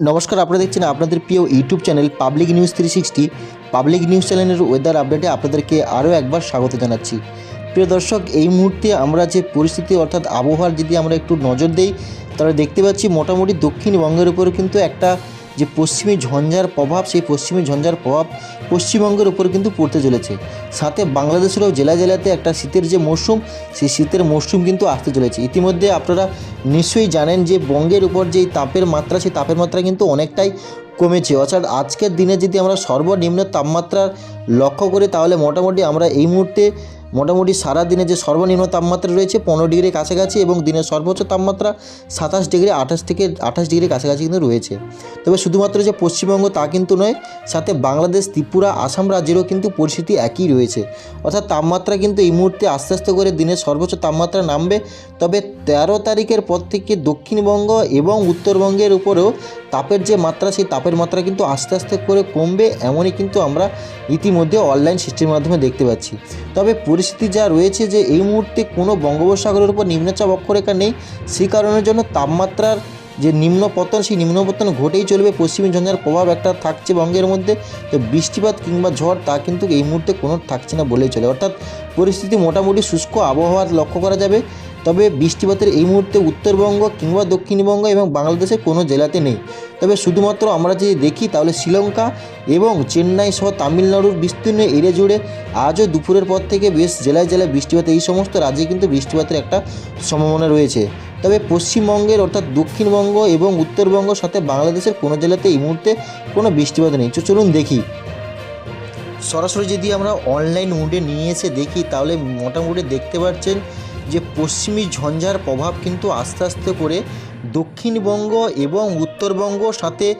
নমস্কার, আপনারা দেখছেন আপনাদের প্রিয় YouTube channel public news three sixty public news চ্যানেলের ওয়েদার আপডেটে আপনাদেরকে আরও একবার স্বাগত জানাচ্ছি। প্রিয় দর্শক, এই মুহূর্তে আমরা যে পরিস্থিতি, অর্থাৎ আবহাওয়ার যদি আমরা একটু নজর দেই, তাহলে দেখতে পাচ্ছি মোটামুটি দক্ষিণবঙ্গের উপরে কিন্তু একটা যে পশ্চিমী ঝঞ্ঝার প্রভাব, সেই পশ্চিমী ঝঞ্ঝার প্রভাব পশ্চিমবঙ্গের উপর কিন্তু পড়তে চলেছে। সাথে বাংলাদেশেরও জেলা জেলাতে একটা শীতের যে মরশুম, সেই শীতের মরশুম কিন্তু আসতে চলেছে। ইতিমধ্যে আপনারা নিশ্চয়ই জানেন যে বঙ্গের উপর যে তাপের মাত্রা, সেই তাপের মাত্রা কিন্তু অনেকটাই কমেছে। অর্থাৎ আজকের দিনে যদি আমরা সর্বনিম্ন তাপমাত্রার লক্ষ্য করি, তাহলে মোটামুটি আমরা এই মুহূর্তে মোটামুটি সারা দিনে যে সর্বনিম্ন তাপমাত্রা রয়েছে পনেরো ডিগ্রির কাছাকাছি এবং দিনের সর্বোচ্চ তাপমাত্রা সাতাশ ডিগ্রি, আঠাশ থেকে আঠাশ ডিগ্রির কাছাকাছি কিন্তু রয়েছে। তবে শুধুমাত্র যে পশ্চিমবঙ্গ তা কিন্তু নয়, সাথে বাংলাদেশ, ত্রিপুরা, আসাম রাজ্যেরও কিন্তু পরিস্থিতি একই রয়েছে। অর্থাৎ তাপমাত্রা কিন্তু এই মুহূর্তে আস্তে আস্তে করে দিনের সর্বোচ্চ তাপমাত্রা নামবে। তবে তেরো তারিখের পর থেকে দক্ষিণবঙ্গ এবং উত্তরবঙ্গের উপরেও তাপের যে মাত্রা, সেই তাপের মাত্রা কিন্তু আস্তে আস্তে করে কমবে, এমনই কিন্তু আমরা ইতিমধ্যে অনলাইন সিস্টেমের মাধ্যমে দেখতে পাচ্ছি। তবে পরিস্থিতি যা রয়েছে যে এই মুহূর্তে কোনো বঙ্গোপসাগরের উপর নিম্নচাপ অক্ষরেখা নেই, সেই কারণের জন্য তাপমাত্রার যে নিম্ন পতন সেই নিম্ন পতন ঘটেই চলবে। পশ্চিমী ঝঞ্ঝার প্রভাব একটা থাকছে বঙ্গের মধ্যে, তো বৃষ্টিপাত কিংবা ঝড় তা কিন্তু এই মুহূর্তে কোনো থাকছে না বলেই চলে। অর্থাৎ পরিস্থিতি মোটামুটি শুষ্ক আবহাওয়ার লক্ষ্য করা যাবে। তবে বৃষ্টিপাতের এই মুহূর্তে উত্তরবঙ্গ কিংবা দক্ষিণবঙ্গ এবং বাংলাদেশের কোনো জেলাতে নেই। তবে শুধুমাত্র আমরা যদি দেখি, তাহলে শ্রীলঙ্কা এবং চেন্নাই সহ তামিলনাড়ুর বিস্তীর্ণ এরিয়া জুড়ে আজও দুপুরের পর থেকে বেশ জেলায় জেলায় বৃষ্টিপাত, এই সমস্ত রাজ্যে কিন্তু বৃষ্টিপাতের একটা সম্ভাবনা রয়েছে। তবে পশ্চিমবঙ্গের অর্থাৎ দক্ষিণবঙ্গ এবং উত্তরবঙ্গ সাথে বাংলাদেশের কোনো জেলাতে এই মুহূর্তে কোনো বৃষ্টিপাত নেই। চলুন দেখি। সরাসরি যদি আমরা অনলাইন মুডে নিয়ে এসে দেখি, তাহলে মোটামুটি দেখতে পাচ্ছেন যে পশ্চিমী ঝঞ্ঝার প্রভাব কিন্তু আস্তে আস্তে করে দক্ষিণবঙ্গ এবং উত্তরবঙ্গ সাথে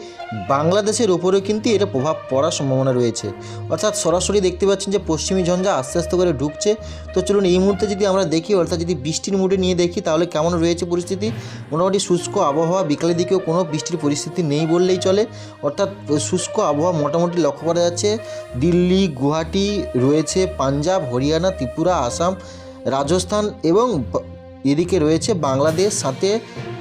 বাংলাদেশের ওপরেও কিন্তু এটা প্রভাব পড়ার সম্ভাবনা রয়েছে। অর্থাৎ সরাসরি দেখতে পাচ্ছেন যে পশ্চিমী ঝঞ্ঝা আস্তে আস্তে করে ঢুকছে। তো চলুন এই মুহূর্তে যদি আমরা দেখি, অর্থাৎ যদি বৃষ্টির মুডে নিয়ে দেখি, তাহলে কেমন রয়েছে পরিস্থিতি? মোটামুটি শুষ্ক আবহাওয়া, বিকালের দিকেও কোনো বৃষ্টির পরিস্থিতি নেই বললেই চলে। অর্থাৎ শুষ্ক আবহাওয়া মোটামুটি লক্ষ্য করা যাচ্ছে। দিল্লি, গুয়াহাটি রয়েছে, পাঞ্জাব, হরিয়ানা, ত্রিপুরা, আসাম রাজস্থান এবং এদিকে রয়েছে বাংলাদেশ, সাথে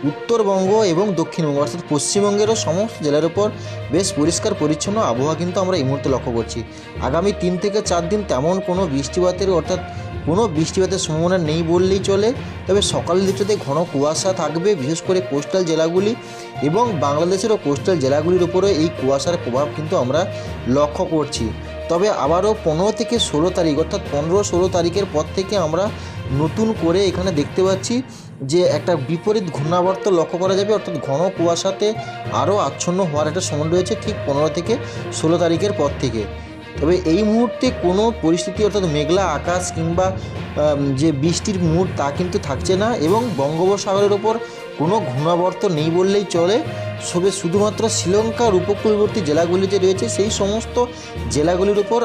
উত্তরবঙ্গ এবং দক্ষিণবঙ্গ, অর্থাৎ পশ্চিমবঙ্গেরও সমস্ত জেলার উপর বেশ পরিষ্কার, পরিচ্ছন্ন আবহাওয়া কিন্তু আমরা এই মুহূর্তে লক্ষ্য করছি। আগামী তিন থেকে চার দিন তেমন কোনো বৃষ্টিপাতের, অর্থাৎ কোনো বৃষ্টিপাতের সম্ভাবনা নেই বললেই চলে। তবে সকালের দিকটাতে ঘন কুয়াশা থাকবে, বিশেষ করে কোস্টাল জেলাগুলি এবং বাংলাদেশেরও কোস্টাল জেলাগুলির উপরে এই কুয়াশার প্রভাব কিন্তু আমরা লক্ষ্য করছি। তবে আবারও পনেরো থেকে ষোলো তারিখ, অর্থাৎ পনেরো ষোলো তারিখের পর থেকে আমরা নতুন করে এখানে দেখতে পাচ্ছি যে একটা বিপরীত ঘূর্ণাবর্ত লক্ষ্য করা যাবে, অর্থাৎ ঘন কুয়াশাতে আরও আচ্ছন্ন হওয়ার একটা সময় রয়েছে ঠিক পনেরো থেকে ষোলো তারিখের পর থেকে। তবে এই মুহূর্তে কোনো পরিস্থিতি অর্থাৎ মেঘলা আকাশ কিংবা যে বৃষ্টির মুড তা কিন্তু থাকছে না এবং বঙ্গোপসাগরের ওপর কোনো ঘূর্ণাবর্ত নেই বললেই চলে। তবে শুধুমাত্র শ্রীলঙ্কার উপকূলবর্তী জেলাগুলি যে রয়েছে সেই সমস্ত জেলাগুলির উপর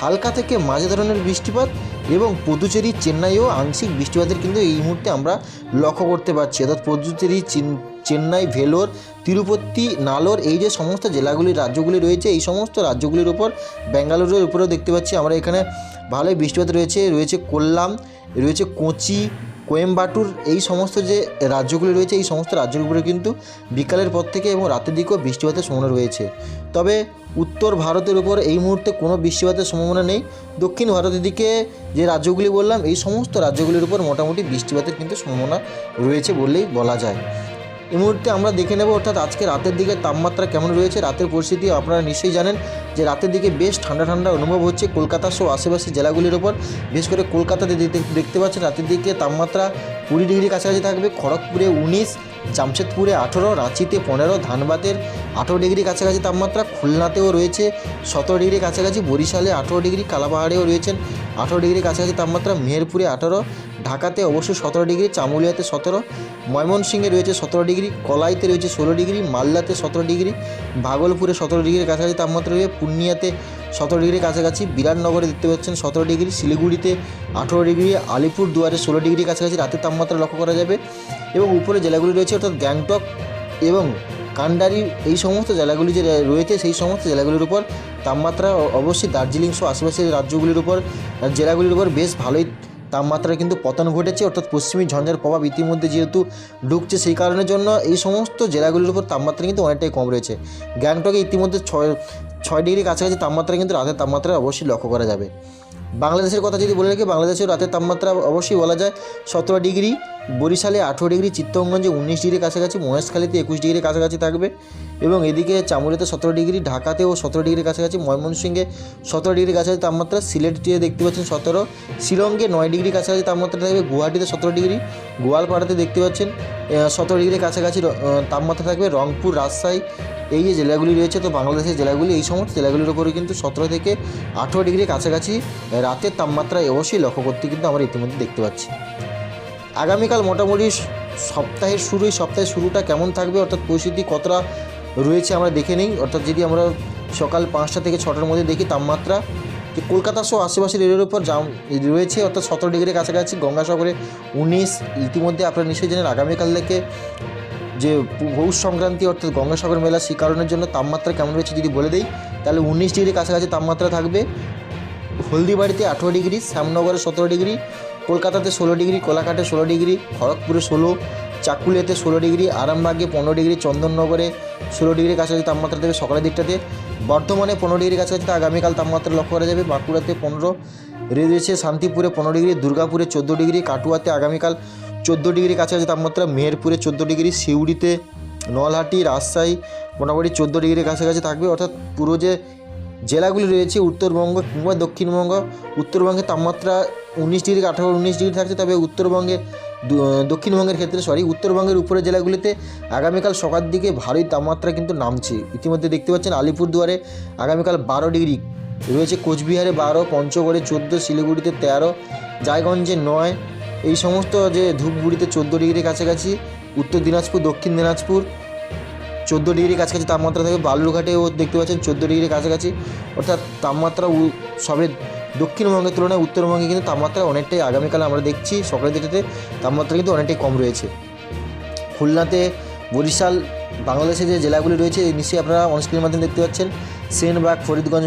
হালকা থেকে মাঝে ধরনের বৃষ্টিপাত এবং পুদুচেরি চেন্নাইও আংশিক বৃষ্টিপাতের কিন্তু এই মুহূর্তে আমরা লক্ষ্য করতে পারছি। অর্থাৎ পুদুচেরি চেন্নাই, ভেলোর, তিরুপতি, নালোর এই যে সমস্ত জেলাগুলি, রাজ্যগুলি রয়েছে, এই সমস্ত রাজ্যগুলির উপর ব্যাঙ্গালোরের উপরেও দেখতে পাচ্ছি আমরা এখানে ভালোই বৃষ্টিপাত রয়েছে। রয়েছে কোল্লাম, রয়েছে কোচি, কোয়েম্বাটুর এই সমস্ত যে রাজ্যগুলি রয়েছে, এই সমস্ত রাজ্যগুলির কিন্তু বিকালের পর থেকে এবং রাতের দিকেও বৃষ্টিপাতের সম্ভাবনা রয়েছে। তবে উত্তর ভারতের উপর এই মুহূর্তে কোনো বৃষ্টিপাতের সম্ভাবনা নেই। দক্ষিণ ভারতের দিকে যে রাজ্যগুলি বললাম, এই সমস্ত রাজ্যগুলির উপর মোটামুটি বৃষ্টিপাতের কিন্তু সম্ভাবনা রয়েছে বললেই বলা যায়। এই মুহূর্তে আমরা দেখে নেব অর্থাৎ আজকে রাতের দিকে তাপমাত্রা কেমন রয়েছে, রাতের পরিস্থিতি আপনারা নিশ্চয়ই জানেন যে রাতের দিকে বেশ ঠান্ডা ঠান্ডা অনুভব হচ্ছে কলকাতা সহ আশেপাশের জেলাগুলির ওপর। বিশেষ করে কলকাতাতে দেখতে- পাচ্ছেন রাতের দিকে তাপমাত্রা কুড়ি ডিগ্রি কাছাকাছি থাকবে। খড়গপুরে উনিশ, জামশেদপুরে আঠেরো, রাঁচিতে পনেরো, ধানবাদের আঠেরো ডিগ্রি কাছাকাছি তাপমাত্রা, খুলনাতেও রয়েছে সতেরো ডিগ্রি কাছাকাছি, বরিশালে আঠেরো ডিগ্রি, কালাপাহাড়েও রয়েছেন আঠেরো ডিগ্রি কাছাকাছি তাপমাত্রা, মেহেরপুরে আঠেরো ঢাকাতে অবশ্যই সতেরো ডিগ্রি, চামুলিয়াতে সতেরো, ময়মনসিংহে রয়েছে সতেরো ডিগ্রি, কলাইতে রয়েছে ষোলো ডিগ্রি, মালদাতে সতেরো ডিগ্রি, ভাগলপুরে সতেরো ডিগ্রির কাছাকাছি তাপমাত্রা রয়েছে, পূর্ণিয়াতে সতেরো ডিগ্রির কাছাকাছি বিরাটনগরে দেখতে পাচ্ছেন সতেরো ডিগ্রি, শিলিগুড়িতে আঠেরো ডিগ্রি আলিপুর দুয়ারে ষোলো ডিগ্রির কাছাকাছি রাতের তাপমাত্রা লক্ষ্য করা যাবে এবং উপরে জেলাগুলি রয়েছে অর্থাৎ গ্যাংটক এবং কান্ডারি, এই সমস্ত জেলাগুলি যে রয়েছে সেই সমস্ত জেলাগুলির উপর তাপমাত্রা অবশ্যই দার্জিলিং সহ আশেপাশের রাজ্যগুলির উপর, জেলাগুলির উপর বেশ ভালোই তাপমাত্রার কিন্তু পতন ঘটেছে, অর্থাৎ পশ্চিমী ঝঞ্ঝার প্রভাব ইতিমধ্যে যেহেতু ঢুকছে, সেই কারণের জন্য এই সমস্ত জেলাগুলির উপর তাপমাত্রা কিন্তু অনেকটাই কম রয়েছে। গ্যাংটকে ইতিমধ্যে ছয় ছয় ডিগ্রি কাছাকাছি তাপমাত্রা কিন্তু রাতের তাপমাত্রা অবশ্যই লক্ষ্য করা যাবে। বাংলাদেশের কথা যদি বলে রাখি বাংলাদেশের রাতের তাপমাত্রা অবশ্যই বলা যায় সতেরো ডিগ্রি, বরিশালে আঠেরো ডিগ্রি চিত্তরঞ্জনে উনিশ ডিগ্রি কাছাকাছি, মহেশখালীতে একুশ ডিগ্রি কাছাকাছি থাকবে এবং এদিকে চামুরিতে সতেরো ডিগ্রি, ঢাকাতেও সতেরো ডিগ্রি কাছাকাছি, ময়মনসিংহে সতেরো ডিগ্রি কাছাকাছি তাপমাত্রা সিলেটে দেখতে পাচ্ছেন সতেরো, শিলংয়ে নয় ডিগ্রি কাছাকাছি তাপমাত্রা থাকবে, গুয়াহাটিতে সতেরো ডিগ্রি, গোয়ালপাড়াতে দেখতে পাচ্ছেন সতেরো ডিগ্রি কাছাকাছি তাপমাত্রা থাকবে, রংপুর, রাজশাহী এই যে জেলাগুলি রয়েছে, তো বাংলাদেশের জেলাগুলি এই সমস্ত জেলাগুলির উপরে কিন্তু সতেরো থেকে আঠেরো ডিগ্রি কাছাকাছি রাতের তাপমাত্রা অবশ্যই লক্ষ্য করতে কিন্তু আমরা ইতিমধ্যে দেখতে পাচ্ছি। আগামীকাল মোটামুটি সপ্তাহের শুরু, এই সপ্তাহের শুরুটা কেমন থাকবে, অর্থাৎ পরিস্থিতি কতটা রয়েছে আমরা দেখে নিই। অর্থাৎ যদি আমরা সকাল পাঁচটা থেকে ছটার মধ্যে দেখি তাপমাত্রা, যে কলকাতা সহ আশেপাশের এরিয়ার উপর জাম রয়েছে, অর্থাৎ সতেরো ডিগ্রির কাছাকাছি, গঙ্গাসাগরে উনিশ, ইতিমধ্যে আপনারা নিশ্চয়ই জানেন আগামীকাল থেকে যে পৌষ সংক্রান্তি অর্থাৎ গঙ্গাসাগর মেলা সেই কারণের জন্য তাপমাত্রা কেমন রয়েছে যদি বলে দেই, তাহলে উনিশ ডিগ্রি কাছাকাছি তাপমাত্রা থাকবে। হলদিবাড়িতে আঠেরো ডিগ্রি, শ্যামনগরে সতেরো ডিগ্রি, কলকাতাতে ষোলো ডিগ্রি, কোলাঘাটে ষোলো ডিগ্রি, খড়গপুরে ষোলো, চাকুলিয়াতে ষোলো ডিগ্রি, আরামবাগে পনেরো ডিগ্রি, চন্দননগরে ষোলো ডিগ্রি কাছাকাছি তাপমাত্রা দেবে সকালের দিকটাতে। বর্ধমানে পনেরো ডিগ্রি কাছাকাছি আগামীকাল তাপমাত্রা লক্ষ্য করা যাবে। বাঁকুড়াতে পনেরো রয়েছে শান্তিপুরে পনেরো ডিগ্রি, দুর্গাপুরে চোদ্দ ডিগ্রি, কাটুয়াতে আগামীকাল চোদ্দ ডিগ্রি কাছাকাছি তাপমাত্রা, মেহেরপুরে চোদ্দ ডিগ্রি, সিউড়িতে নলহাটি, রাজশাহী মোটামুটি চোদ্দ ডিগ্রির কাছাকাছি থাকবে। অর্থাৎ পুরো যে জেলাগুলি রয়েছে, উত্তরবঙ্গ কিংবা দক্ষিণবঙ্গ উত্তরবঙ্গে তাপমাত্রা উনিশ ডিগ্রি, আঠারো, উনিশ ডিগ্রি থাকছে। তবে উত্তরবঙ্গে দক্ষিণবঙ্গের ক্ষেত্রে সরি উত্তরবঙ্গের উপরের জেলাগুলিতে আগামীকাল সকাল দিকে ভারী তাপমাত্রা কিন্তু নামছে। ইতিমধ্যে দেখতে পাচ্ছেন আলিপুরদুয়ারে আগামীকাল বারো ডিগ্রি, রয়েছে কোচবিহারে বারো, পঞ্চগড়ে চোদ্দ, শিলিগুড়িতে তেরো জায়গঞ্জে নয় এই সমস্ত যে ধূপগুড়িতে চোদ্দ ডিগ্রির কাছাকাছি, উত্তর দিনাজপুর, দক্ষিণ দিনাজপুর, চোদ্দ ডিগ্রির কাছাকাছি তাপমাত্রা থাকবে বালুরঘাটেও দেখতে পাচ্ছেন চোদ্দ ডিগ্রির কাছাকাছি। অর্থাৎ তাপমাত্রা সবে দক্ষিণবঙ্গের তুলনায় উত্তরবঙ্গে কিন্তু তাপমাত্রা অনেকটাই আগামীকাল আমরা দেখছি সকালের দিকে তাপমাত্রা কিন্তু অনেকটাই কম রয়েছে। খুলনাতে বরিশাল, বাংলাদেশের যে জেলাগুলি রয়েছে নিশ্চয়ই আপনারা অনস্ক্রিনের মাধ্যমে দেখতে পাচ্ছেন। সেনবাগ, ফরিদগঞ্জ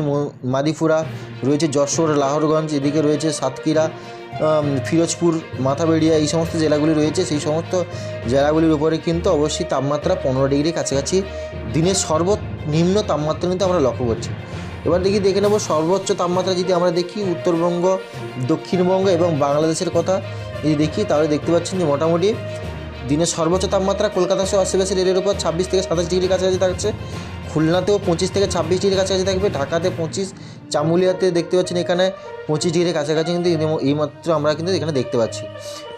মাদিপুরা, রয়েছে যশোর, লাহোরগঞ্জ, এদিকে রয়েছে সাতক্ষীরা ফিরোজপুর, মাথাবেড়িয়া এই সমস্ত জেলাগুলি রয়েছে। সেই সমস্ত জেলাগুলির উপরে কিন্তু অবশ্যই তাপমাত্রা পনেরো ডিগ্রি কাছাকাছি। দিনের সর্বনিম্ন তাপমাত্রা কিন্তু আমরা লক্ষ্য করছি। এবার দেখি, দেখে নেব সর্বোচ্চ তাপমাত্রা যদি আমরা দেখি উত্তরবঙ্গ, দক্ষিণবঙ্গ এবং বাংলাদেশের কথা যদি দেখি, তাহলে দেখতে পাচ্ছেন যে মোটামুটি দিনের সর্বোচ্চ তাপমাত্রা কলকাতা সহ আশেপাশে রেলের উপর ছাব্বিশ থেকে সাতাশ ডিগ্রি কাছাকাছি থাকছে। খুলনাতেও পঁচিশ থেকে ছাব্বিশ ডিগ্রি কাছাকাছি থাকবে, ঢাকাতে পঁচিশ চামুলিয়াতে দেখতে পাচ্ছেন এখানে পঁচিশ ডিগ্রি কাছাকাছি কিন্তু এই- এইমাত্র আমরা কিন্তু এখানে দেখতে পাচ্ছি।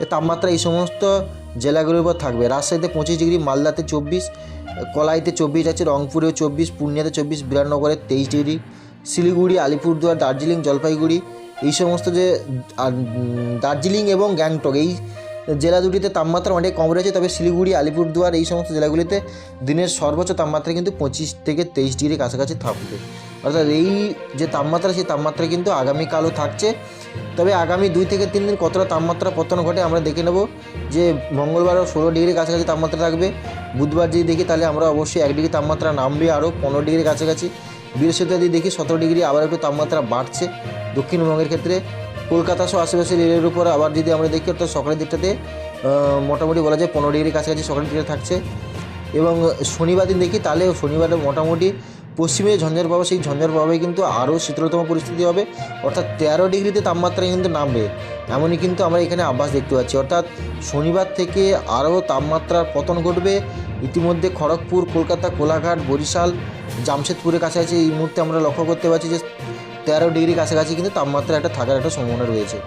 তাপমাত্রা এই সমস্ত জেলাগুলোর উপর থাকবে। রাজশাহীতে পঁচিশ ডিগ্রি, মালদাতে চব্বিশ, কলাইতে চব্বিশ আছে, রংপুরেও চব্বিশ, পূর্ণিয়াতে চব্বিশ বিরানগরে তেইশ ডিগ্রি, শিলিগুড়ি, আলিপুরদুয়ার, দার্জিলিং, জলপাইগুড়ি এই সমস্ত যে দার্জিলিং এবং গ্যাংটক এই জেলা দুটিতে তাপমাত্রা অনেক কম রয়েছে। তবে শিলিগুড়ি, আলিপুরদুয়ার এই সমস্ত জেলাগুলিতে দিনের সর্বোচ্চ তাপমাত্রা কিন্তু পঁচিশ থেকে তেইশ ডিগ্রি কাছাকাছি থাকবে। অর্থাৎ এই যে তাপমাত্রা, সেই তাপমাত্রা কিন্তু আগামীকালও থাকছে। তবে আগামী দুই থেকে তিন দিন কতটা তাপমাত্রা পতন ঘটে আমরা দেখে নেব যে মঙ্গলবারও ষোলো ডিগ্রির কাছাকাছি তাপমাত্রা থাকবে। বুধবার যদি দেখি তাহলে আমরা অবশ্যই এক ডিগ্রি তাপমাত্রা নামবে আরও, পনেরো ডিগ্রির কাছাকাছি। বৃহস্পতিবার যদি দেখি সতেরো ডিগ্রি আবার একটু তাপমাত্রা বাড়ছে দক্ষিণবঙ্গের ক্ষেত্রে। কলকাতা সহ আশেপাশের এরিয়ার উপর আবার যদি আমরা দেখি, অর্থাৎ সকালের দিকটাতে মোটামুটি বলা যায় পনেরো ডিগ্রি কাছাকাছি সকালের দিকে থাকছে। এবং শনিবার দিন দেখি তাহলে শনিবারে মোটামুটি পশ্চিমে ঝঞ্ঝার প্রভাব সেই ঝঞ্ঝার প্রভাবে কিন্তু আরও শীতলতম পরিস্থিতি হবে। অর্থাৎ তেরো ডিগ্রিতে তাপমাত্রা কিন্তু নামবে। এমনই কিন্তু আমরা এখানে আভাস দেখতে পাচ্ছি। অর্থাৎ শনিবার থেকে আরও তাপমাত্রার পতন ঘটবে। ইতিমধ্যে খড়গপুর, কলকাতা, কোলাঘাট, বরিশাল, জামশেদপুরের কাছাকাছি এই মুহূর্তে আমরা লক্ষ্য করতে পারছি যে তেরো ডিগ্রি কাছাকাছি কিন্তু তাপমাত্রা একটা থাকার একটা সম্ভাবনা রয়েছে।